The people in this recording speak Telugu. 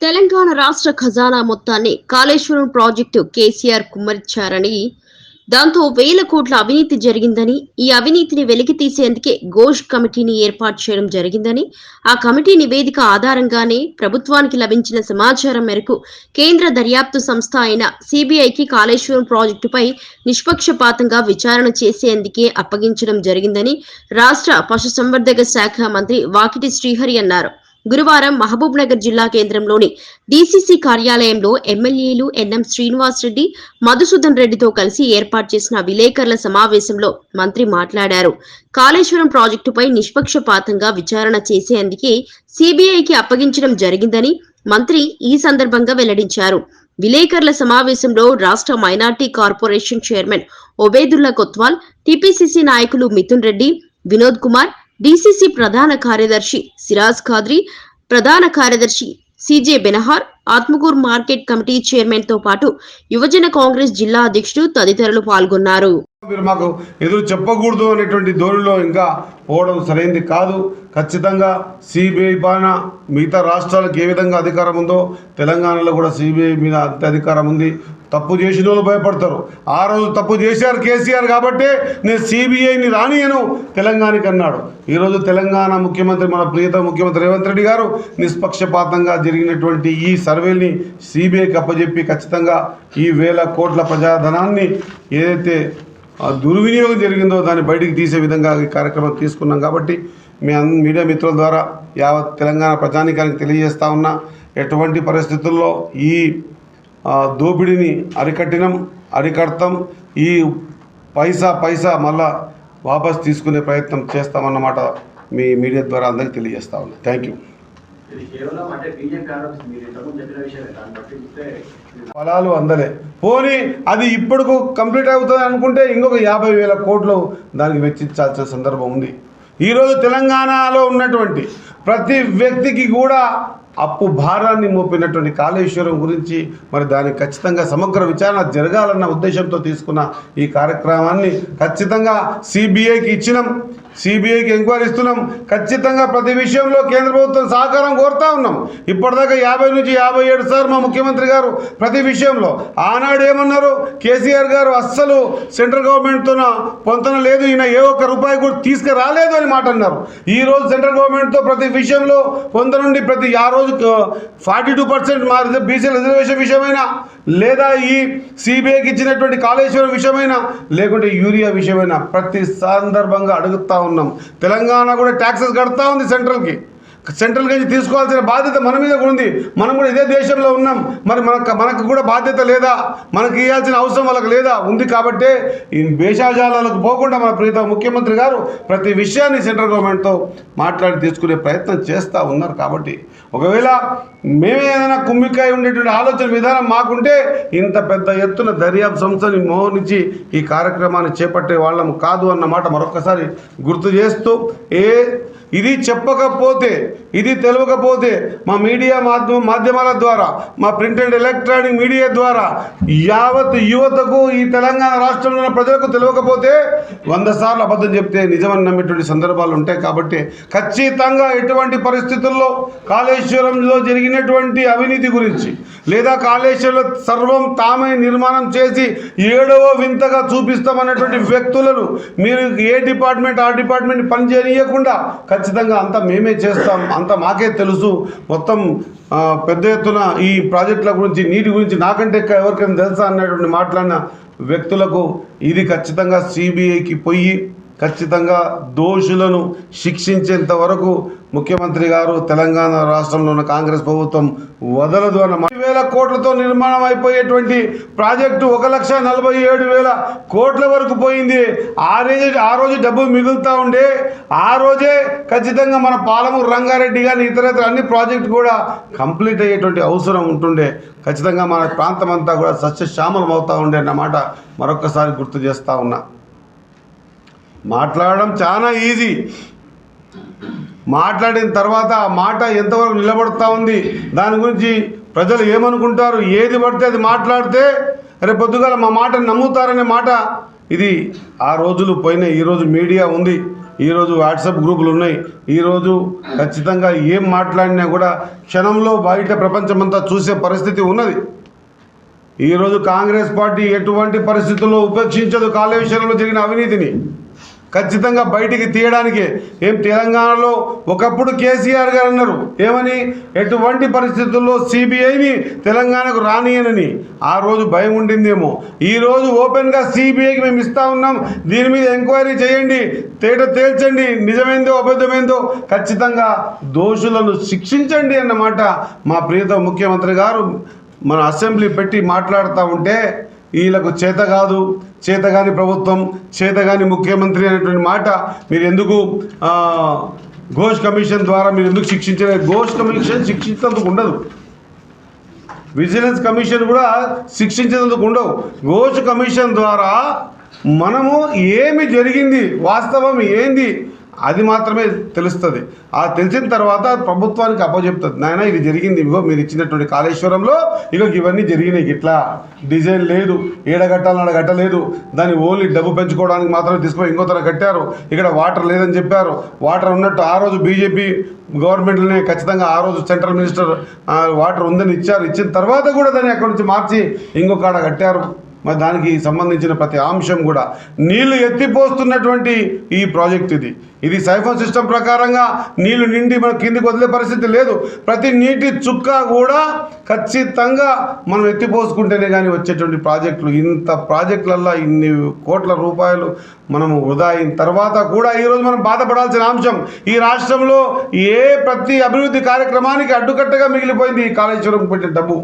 తెలంగాణ రాష్ట్ర ఖజానా మొత్తాన్ని కాళేశ్వరం ప్రాజెక్టు కేసీఆర్ కుమ్మరిచ్చారని దాంతో వేల కోట్ల అవినీతి జరిగిందని ఈ అవినీతిని వెలికి తీసేందుకే ఘోష్ కమిటీని ఏర్పాటు చేయడం జరిగిందని ఆ కమిటీ నివేదిక ఆధారంగానే ప్రభుత్వానికి లభించిన సమాచారం మేరకు కేంద్ర దర్యాప్తు సంస్థ అయిన సిబిఐకి కాళేశ్వరం ప్రాజెక్టుపై నిష్పక్షపాతంగా విచారణ చేసేందుకే అప్పగించడం జరిగిందని రాష్ట్ర పశుసంవర్ధక శాఖ మంత్రి వాకిటి శ్రీహరి అన్నారు. గురువారం మహబూబ్ నగర్ జిల్లా కేంద్రంలోని డీసీసీ కార్యాలయంలో ఎమ్మెల్యేలు ఎన్ఎం శ్రీనివాస్ రెడ్డి మధుసూదన్ రెడ్డితో కలిసి ఏర్పాటు చేసిన విలేకరుల సమావేశంలో మంత్రి మాట్లాడారు. కాళేశ్వరం ప్రాజెక్టుపై నిష్పక్షపాతంగా విచారణ చేసేందుకే సిబిఐకి అప్పగించడం జరిగిందని మంత్రి ఈ సందర్భంగా వెల్లడించారు. విలేకరుల సమావేశంలో రాష్ట్ర minority corporation chairman Obaidullah Kotwal TPCC నాయకులు మిథున్ రెడ్డి వినోద్ కుమార్ డిసిసి ప్రధాన కార్యదర్శి సిరాజ్ ఖాద్రి ప్రధాన కార్యదర్శి సిజే బెనహార్ ఆత్మకూర్ మార్కెట్ కమిటీ చైర్మన్తో పాటు యువజన కాంగ్రెస్ జిల్లా అధ్యక్షుడు తదితరులు పాల్గొన్నారు. మీరు మాకు ఎదురు చెప్పకూడదు అనేటువంటి ధోరణిలో ఇంకా పోవడం సరైంది కాదు. ఖచ్చితంగా సిబిఐ పైన మిగతా రాష్ట్రాలకు ఏ విధంగా అధికారం ఉందో తెలంగాణలో కూడా సిబిఐ మీద అంత అధికారం ఉంది. తప్పు చేసిన వాళ్ళు భయపడతారు. ఆ రోజు తప్పు చేశారు కేసీఆర్ కాబట్టే నేను సిబిఐని రానియను తెలంగాణకి అన్నాడు. ఈరోజు తెలంగాణ ముఖ్యమంత్రి మన ప్రియత ముఖ్యమంత్రి రేవంత్ రెడ్డి గారు నిష్పక్షపాతంగా జరిగినటువంటి ఈ సర్వేని సిబిఐకి అప్పజెప్పి ఖచ్చితంగా ఈ వేల కోట్ల ప్రజాధనాన్ని ఏదైతే దుర్వినియోగం జరిగిందో దాన్ని బయటికి తీసే విధంగా ఈ కార్యక్రమం తీసుకున్నాం కాబట్టి మీ మీడియా మిత్రుల ద్వారా యావత్ తెలంగాణ ప్రజానికానికి తెలియజేస్తా ఉన్నా ఎటువంటి పరిస్థితుల్లో ఈ దోపిడీని అరికట్టినం అరికడతాం ఈ పైసా పైసా మళ్ళా వాపస్ తీసుకునే ప్రయత్నం చేస్తామన్నమాట మీ మీడియా ద్వారా అందరికీ తెలియజేస్తా ఉన్నా. Thank you. ఫలాలు అందలే. పోనీ అది ఇప్పటికు కంప్లీట్ అవుతుంది అనుకుంటే ఇంకొక యాభై వేల కోట్లు దానికి వెచ్చించాల్సిన సందర్భం ఉంది. ఈరోజు తెలంగాణలో ఉన్నటువంటి ప్రతి వ్యక్తికి కూడా అప్పు భారాన్ని మోపినటువంటి కాళేశ్వరం గురించి మరి దానికి ఖచ్చితంగా సమగ్ర విచారణ జరగాలన్న ఉద్దేశంతో తీసుకున్న ఈ కార్యక్రమాన్ని ఖచ్చితంగా సిబిఐకి ఇచ్చినాం. సిబిఐకి ఎంక్వైరీ ఇస్తున్నాం. ఖచ్చితంగా ప్రతి విషయంలో కేంద్ర ప్రభుత్వం సహకారం కోరుతా ఉన్నాం. ఇప్పటిదాకా యాభై నుంచి యాభై ఏడు సార్లు మా ముఖ్యమంత్రి గారు ప్రతి విషయంలో. ఆనాడు ఏమన్నారు? కేసీఆర్ గారు అస్సలు సెంట్రల్ గవర్నమెంట్తో పొంతన లేదు. ఈయన ఏ ఒక్క రూపాయి కూడా తీసుకురాలేదు అని మాట అన్నారు. ఈ రోజు సెంట్రల్ గవర్నమెంట్తో ప్రతి విషయంలో పొందనుండి ప్రతి ఆ రోజు ఫార్టీ టూ పర్సెంట్ మారితే బీసీ రిజర్వేషన్ విషయమైనా లేదా ఈ సిబిఐకి ఇచ్చినటువంటి కాళేశ్వరం విషయమైనా లేకుంటే యూరియా విషయమైనా ప్రతి సందర్భంగా అడుగుతా ఉన్నాం. తెలంగాణ కూడా ట్యాక్సెస్ కడతా ఉంది సెంట్రల్కి సెంట్రల్ నుంచి తీసుకోవాల్సిన బాధ్యత మన మీద కూడా ఉంది. మనం కూడా ఇదే దేశంలో ఉన్నాం. మరి మనకు మనకు కూడా బాధ్యత లేదా? మనకి ఇవ్వాల్సిన అవసరం వాళ్ళకి లేదా? ఉంది కాబట్టే ఈ వేషాజాలకు పోకుండా మన ప్రీత ముఖ్యమంత్రి గారు ప్రతి విషయాన్ని సెంట్రల్ గవర్నమెంట్తో మాట్లాడి తీసుకునే ప్రయత్నం చేస్తూ ఉన్నారు కాబట్టి. ఒకవేళ మేమే ఏదైనా కుమ్మికాయ ఉండేటువంటి ఆలోచన విధానం మాకుంటే ఇంత పెద్ద ఎత్తున దర్యాప్తు సంస్థని మోహరించి ఈ కార్యక్రమాన్ని చేపట్టే వాళ్ళం కాదు అన్నమాట మరొకసారి గుర్తు చేస్తూ ఏ ఇది చెప్పకపోతే ఇది తెలియకపోతే మా మీడియా మాధ్యమ మాధ్యమాల ద్వారా మా ప్రింట్ అండ్ ఎలక్ట్రానిక్ మీడియా ద్వారా యావత్ యువతకు ఈ తెలంగాణ రాష్ట్రంలో ఉన్న ప్రజలకు తెలియకపోతే వంద సార్లు అబద్ధం చెప్తే నిజమని నమ్మేటువంటి సందర్భాలు ఉంటాయి కాబట్టి ఖచ్చితంగా ఎటువంటి పరిస్థితుల్లో కాళేశ్వరంలో జరిగినటువంటి అవినీతి గురించి లేదా కాళేశ్వరంలో సర్వం తామే నిర్మాణం చేసి ఏడవ వింతగా చూపిస్తామన్నటువంటి వ్యక్తులను మీరు ఏ డిపార్ట్మెంట్ ఆ డిపార్ట్మెంట్ పనిచేయకుండా ఖచ్చితంగా అంతా మేమే చేస్తాం అంతా మాకే తెలుసు. మొత్తం పెద్ద ఎత్తున ఈ ప్రాజెక్టుల గురించి నీటి గురించి నాకంటే ఎవరికైనా తెలుసా అన్నటువంటి మాట్లాడిన వ్యక్తులకు ఇది ఖచ్చితంగా సిబిఐకి పోయి ఖచ్చితంగా దోషులను శిక్షించేంత వరకు ముఖ్యమంత్రి గారు తెలంగాణ రాష్ట్రంలో ఉన్న కాంగ్రెస్ ప్రభుత్వం వదలదు అన్న వేల కోట్లతో నిర్మాణం అయిపోయేటువంటి ప్రాజెక్టు ఒక లక్ష నలభై ఏడు వేల కోట్ల వరకు పోయింది. ఆ రోజు ఆ రోజు డబ్బు మిగులుతూ ఉండే ఆ రోజే ఖచ్చితంగా మన పాలమూరు రంగారెడ్డి కానీ ఇతరేతర అన్ని ప్రాజెక్టు కూడా కంప్లీట్ అయ్యేటువంటి అవసరం ఉంటుండే. ఖచ్చితంగా మన ప్రాంతం అంతా కూడా సస్యశ్యామలం అవుతూ ఉండే అన్నమాట మరొక్కసారి గుర్తు చేస్తూ ఉన్నా. మాట్లాడడం చాలా ఈజీ. మాట్లాడిన తర్వాత ఆ మాట ఎంతవరకు నిలబడుతూ ఉంది దాని గురించి ప్రజలు ఏమనుకుంటారు ఏది పడితే అది మాట్లాడితే రేపు పొద్దుగాల మా మాటను నమ్ముతారనే మాట. ఇది ఆ రోజులు పోయిన ఈరోజు మీడియా ఉంది ఈరోజు వాట్సాప్ గ్రూపులు ఉన్నాయి ఈరోజు ఖచ్చితంగా ఏం మాట్లాడినా కూడా క్షణంలో బయట ప్రపంచమంతా చూసే పరిస్థితి ఉన్నది. ఈరోజు కాంగ్రెస్ పార్టీ ఎటువంటి పరిస్థితుల్లో ఉపేక్షించదు కాళేశ్వరంలో జరిగిన అవినీతిని. ఖచ్చితంగా బయటికి తీయడానికి. ఏం తెలంగాణలో ఒకప్పుడు కేసీఆర్ గారు అన్నారు ఏమని? ఎటువంటి పరిస్థితుల్లో సిబిఐని తెలంగాణకు రానియనని. ఆ రోజు భయం ఉండిందేమో. ఈరోజు ఓపెన్గా సిబిఐకి మేము ఇస్తా ఉన్నాం. దీని మీద ఎంక్వైరీ చేయండి. తేట తేల్చండి. నిజమేందో అబద్ధమైందో ఖచ్చితంగా దోషులను శిక్షించండి అన్నమాట మా ప్రియత ముఖ్యమంత్రి గారు. మన అసెంబ్లీ పెట్టి మాట్లాడుతూ ఉంటే వీళ్ళకు చేత కాదు చేతగాని ప్రభుత్వం చేతగాని ముఖ్యమంత్రి అనేటువంటి మాట మీరు ఎందుకు ఘోష్ కమిషన్ ద్వారా మీరు ఎందుకు శిక్షించలేదు ఘోష్ కమిషన్ శిక్షించేందుకు ఉండదు. విజిలెన్స్ కమిషన్ కూడా శిక్షించేందుకు ఉండవు. ఘోష్ కమిషన్ ద్వారా మనము ఏమి జరిగింది? వాస్తవం ఏంది? అది మాత్రమే తెలుస్తుంది. ఆ తెలిసిన తర్వాత ప్రభుత్వానికి అప్పచెప్తుంది. నాయన ఇది జరిగింది. ఇగో మీరు ఇచ్చినటువంటి కాళేశ్వరంలో ఇగో ఇవన్నీ జరిగినాయి ఇట్లా డిజైన్ లేదు. ఏడగట్టాలని అడగట్టలేదు దాన్ని ఓన్లీ డబ్బు పెంచుకోవడానికి మాత్రమే తీసుకుపోయి ఇంకో తర కట్టారు. ఇక్కడ వాటర్ లేదని చెప్పారు. వాటర్ ఉన్నట్టు ఆ రోజు బీజేపీ గవర్నమెంట్లోనే ఖచ్చితంగా ఆ రోజు సెంట్రల్ మినిస్టర్ వాటర్ ఉందని ఇచ్చారు. ఇచ్చిన తర్వాత కూడా దాన్ని అక్కడి నుంచి మార్చి ఇంకొక ఆడ కట్టారు. మరి దానికి సంబంధించిన ప్రతి అంశం కూడా నీళ్ళు ఎత్తిపోస్తున్నటువంటి ఈ ప్రాజెక్ట్ ఇది. ఇది సైఫోన్ సిస్టమ్ ప్రకారంగా నీళ్ళు నిండి మన కిందికి వదిలే పరిస్థితి లేదు. ప్రతి నీటి చుక్క కూడా ఖచ్చితంగా మనం ఎత్తిపోసుకుంటేనే కానీ వచ్చేటువంటి ప్రాజెక్టులు. ఇంత ప్రాజెక్టులల్లో ఇన్ని కోట్ల రూపాయలు మనము వృధా అయిన తర్వాత కూడా ఈరోజు మనం బాధపడాల్సిన అంశం ఈ రాష్ట్రంలో ఏ ప్రతి అభివృద్ధి కార్యక్రమానికి అడ్డుకట్టగా మిగిలిపోయింది ఈ కాళేశ్వరం పెట్టిన డబ్బు.